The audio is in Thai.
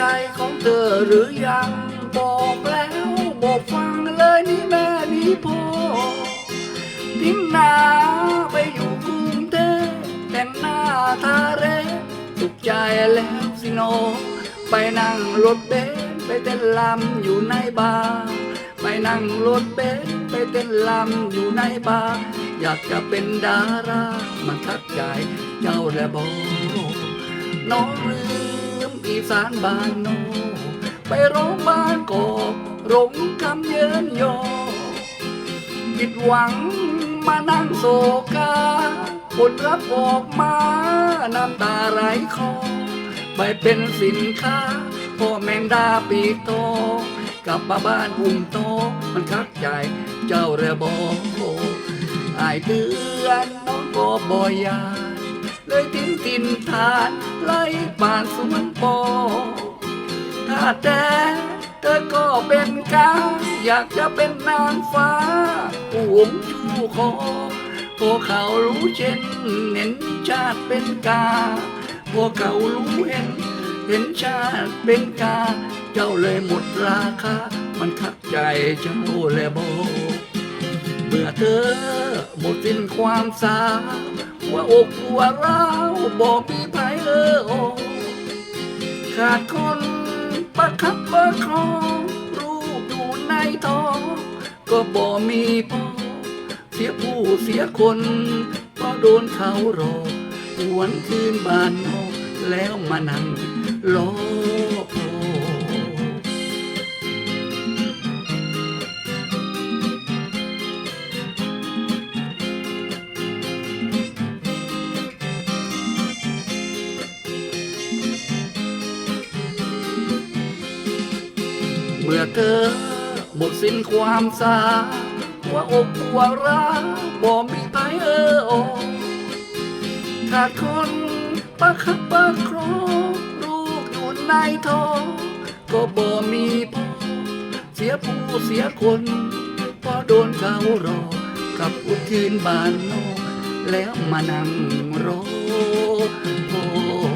จของเธอหรือยัง บอกแล้วบอกฟังเลยนี่แม่นี่พ่อทิ้งนาไปอยู่กรุงเทพแต่งหน้าทาเรสุขใจแล้วสิโน ไปนั่งรถเบนไปเต้นลำอยู่ในบาร์ไปนั่งรถเบนไปเต้นลำอยู่ในบาร์อยากจะเป็นดารามาทักใจเจ้าและบอก น้องลืมอีสานบ้านโนไปรงพยาบาลกอกรงคำเยินยอผิดหวังมานั่งโศกาผลรับออกมาน้ำตาไหลคอไปเป็นสินค้าพ่อแมงดาปีโตกลับมาบ้านอุ้มโตมันคักใจเจ้าเระบอกอายเตือนน้องก็บอยา ยทิ้งตินทานไล่ป่านสวนปอถ้าแต่เธอก็เป็นกาอยากจะเป็นนางฟ้าผู้งชูคอพวกเขารู้เช่นเห็นชาติเป็นกา พวกเขารู้เห็น เห็นชาติเป็นกา เจ้าเลยหมดราคา มันคักใจเจ้าเลยบอกเมื่อเธอหมดสิ้นความสา วว่าอกหัวเราบอกมีไผเออโอขาดคนประคับประคองลูกอยู่ในท้องก็บ่มีพ่อเสียผู้เสียคนเพราะโดนเขาหลอหวนคืนบ้านนอกแล้วมานั่งรอ เมื่อเธอหมดสิ้นความสาหัวอกหัวราบ่มีไผเออโอขาดคนประคับประครองลูกอยู่ในท้องก็บ่มีพ่อเสียผู้เสียคนเพราะโดนเขารอกับอุคืนบ้านนอกแล้วมานั่งรอพ่อ